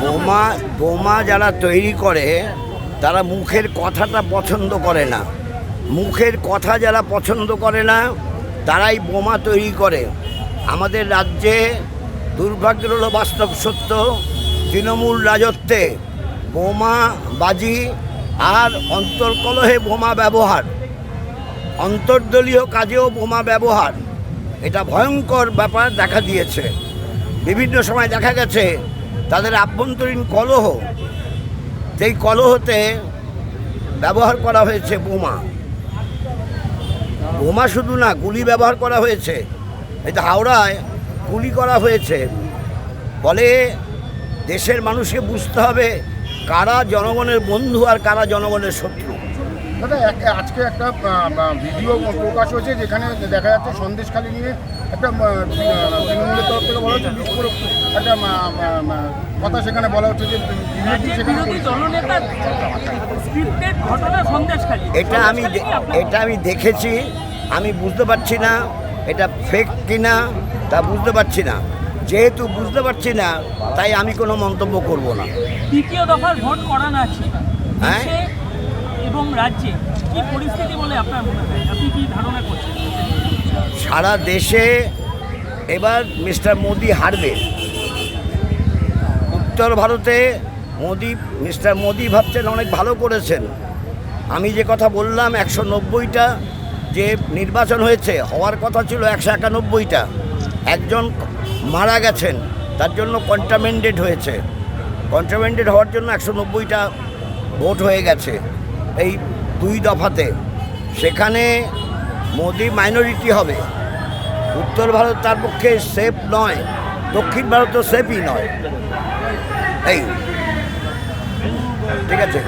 বোমা বোমা যারা তৈরি করে, তারা মুখের কথাটা পছন্দ করে না। মুখের কথা যারা পছন্দ করে না, তারাই বোমা তৈরি করে। আমাদের রাজ্যে দুর্ভাগ্যের হলো বাস্তব সত্য, তৃণমূল রাজত্বে বোমা বাজি আর অন্তর্কলহে বোমা ব্যবহার। অন্তর্দলীয় কাজেও বোমা ব্যবহার। এটা ভয়ঙ্কর ব্যাপার দেখা দিয়েছে। বিভিন্ন সময় দেখা গেছে, তাদের আভ্যন্তরীণ কলহ। সেই কলহতে ব্যবহার করা হয়েছে বোমা। বোমা শুধু না, গুলি ব্যবহার করা হয়েছে। এটা হাওড়ায় গুলি করা হয়েছে। ফলে দেশের মানুষকে বুঝতে হবে কারা জনগণের বন্ধু আর কারা জনগণের শত্রু। দাদা এক- আজকে একটা ভিডিও প্রকাশ হয়েছে যেখানে দেখা যাচ্ছে সন্দেশখালি নিয়ে একটা তৃণমূলের তরফ থেকে বলা হচ্ছে বিস্ফোরক একটা কথা সেখানে বলা হচ্ছে যে এটা আমি এটা আমি দেখেছি আমি বুঝতে পারছি না এটা ফেক কিনা তা বুঝতে পারছি না। যেহেতু বুঝতে পারছি না তাই আমি কোনো মন্তব্য করব না। তৃতীয় দফার ভোট করা না আছে। হ্যাঁ? এবং রাজ্যে কি পরিস্থিতি বলে আপনার মনে হয়? আপনি কি ধারণা করছেন? সারা দেশে এবার মিস্টার মোদি হারবে। উত্তর ভারতে মোদি, মিস্টার মোদি ভাবছেন অনেক ভালো করেছেন। আমি যে কথা বললাম একশো নব্বইটা যে নির্বাচন হয়েছে, হওয়ার কথা ছিল একশো একানব্বইটা। একজন মারা গেছেন, তার জন্য কন্টামেন্ডেড হয়েছে। কন্টামেন্ডেড হওয়ার জন্য একশো নব্বইটা ভোট হয়ে গেছে। এই দুই দফাতে। সেখানে মোদি মাইনরিটি হবে। উত্তর ভারত তার পক্ষে সেফ নয়, দক্ষিণ ভারতও সেফই নয়। এই, ঠিক আছে?